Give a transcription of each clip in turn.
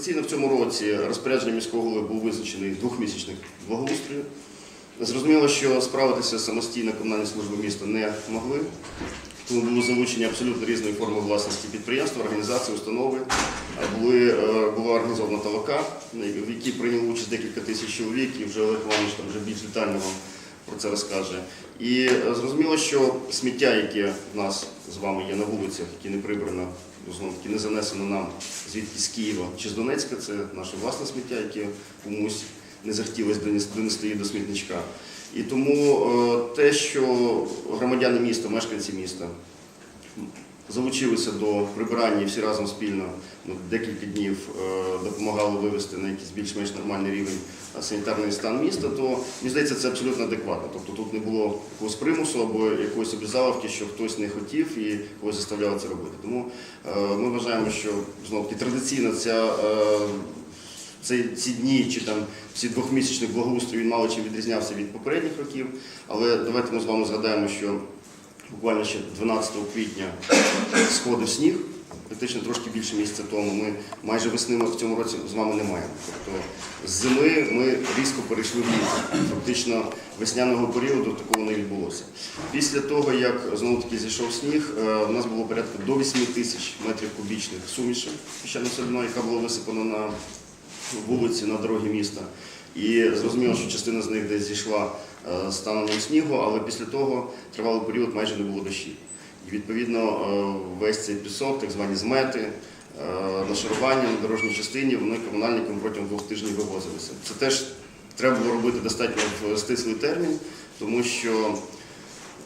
Традиційно в цьому році розпорядження міського голови був визначений двохмісячний благоустрою. Зрозуміло, що справитися самостійно комунальні служби міста не могли, тому були залучені абсолютно різної форми власності підприємства, організації, установи. Були, е, була організована ТВК, в якій прийняло участь декілька тисяч чоловік, і вже Олег Іванович там вже більш детально вам про це розкаже. І е, зрозуміло, що сміття, яке в нас з вами є на вулицях, яке не прибрано, знову таки не занесено нам звідки з Києва чи з Донецька, це наше власне сміття, яке комусь не захотілося донести її до смітничка. І тому е, те, що громадяни міста, мешканці міста залучилися до прибирання і всі разом спільно ну, декілька днів е, допомагали вивести на якийсь більш-менш нормальний рівень е, санітарний стан міста, то мені здається, це абсолютно адекватно. Тобто тут не було якогось примусу або якоїсь обіцявки, що хтось не хотів і когось заставляли це робити. Тому е, ми вважаємо, що знову таки традиційно ця. е, ці, ці дні чи там всі двохмісячний благоустрій він мало чим відрізнявся від попередніх років. Але давайте ми з вами згадаємо, що буквально ще 12 квітня сходив сніг. Практично трошки більше місяця тому. Ми майже весни ми в цьому році з вами не маємо. Тобто з зими ми різко перейшли в літо. Фактично весняного періоду такого не відбулося. Після того, як знову таки зійшов сніг, е, у нас було порядку до 8 тисяч метрів кубічних суміші піщано-соляної, яка була висипана на вулиці на дорогі міста. І зрозуміло, що частина з них десь зійшла е, станом снігу, але після того тривалий період майже не було дощів. І відповідно е, весь цей пісок, так звані змети, е, нашарування на дорожній частині, вони комунальникам протягом двох тижнів вивозилися. Це теж треба було робити достатньо в стислий термін, тому що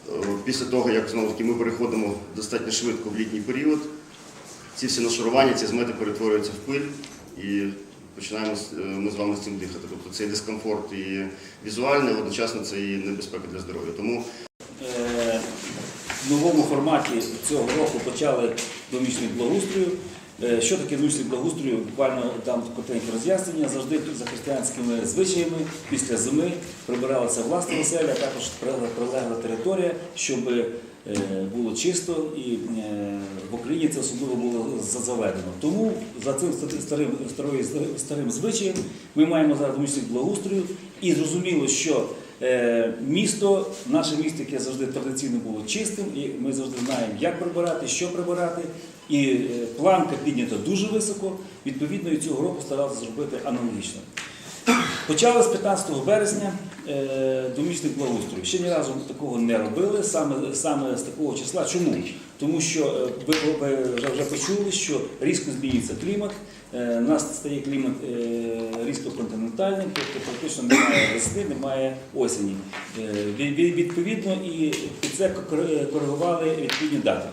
е, після того, як знову таки ми переходимо достатньо швидко в літній період, ці всі нашарування, ці змети перетворюються в пиль і починаємо е, ми з вами з цим дихати. Тобто цей дискомфорт і візуальний, одночасно це і небезпека для здоров'я. Тому Е, в новому форматі цього року почали домічний благоустрою. Е, Що таке домічний благоустрою? Буквально дам коротеньке роз'яснення. Завжди за християнськими звичаями після зими прибиралася власна оселя, а також прилегла- територія, щоб е, було чисто і е, в Україні це особливо було за- заведено. Тому за цим ста- старим, старою- старим звичаєм ми маємо зараз домічний благоустрою і зрозуміло, що Місто, наше місто, яке завжди традиційно було чистим, і ми завжди знаємо, як прибирати, що прибирати. І е, планка піднята дуже високо. Відповідно, і цього року старалися зробити аналогічно. Почали з 15 березня е, домічний благоустрою. Ще ні разу такого не робили, саме, саме з такого числа. Чому? Тому що е, ви, вже, почули, що різко змінюється клімат. Е, У нас стає клімат різко континентальним, тобто практично немає весни, немає осені. Від- від- Відповідно, і під це коригували відповідні дати.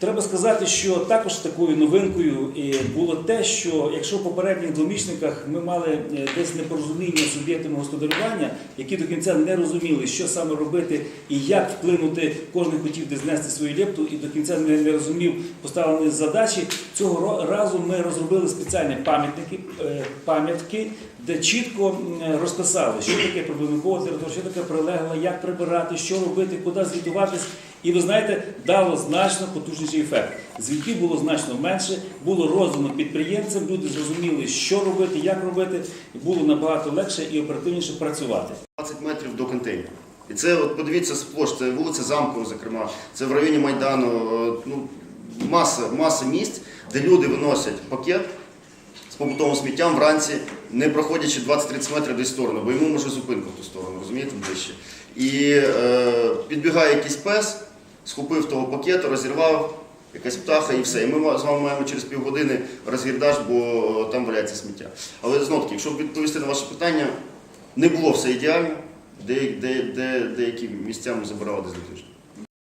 Треба сказати, що також такою новинкою е, було те, що якщо в попередніх двомісниках ми мали е, десь непорозуміння з суб'єктами господарювання, які до кінця не розуміли, що саме робити і як вплинути, кожен хотів десь знести свою лепту і до кінця не, не розумів поставлені задачі. Цього разу ми розробили спеціальні пам'ятники, е, пам'ятки, де чітко розписали, що таке прибудинкова територія, що таке прилегла, як прибирати, що робити, куди звітуватись. І ви знаєте, дало значно потужніший ефект. Звідків було значно менше, було роздано підприємцям, люди зрозуміли, що робити, як робити, і було набагато легше і оперативніше працювати. 20 метрів до контейнеру. І це, от подивіться сплош, це вулиця Замкова, зокрема, це в районі Майдану, е, ну, маса, маса місць, де люди виносять пакет з побутовим сміттям вранці, не проходячи 20-30 метрів десь сторону, бо йому може зупинка в ту сторону, розумієте, ближче. І е, підбігає якийсь пес, схопив того пакету, розірвав, якась птаха і все. І ми з вами маємо через півгодини розгірдаш, бо е, там валяється сміття. Але знову таки, якщо відповісти на ваше питання, не було все ідеально, де, де, де, деякі місця ми забирали десь до тижня.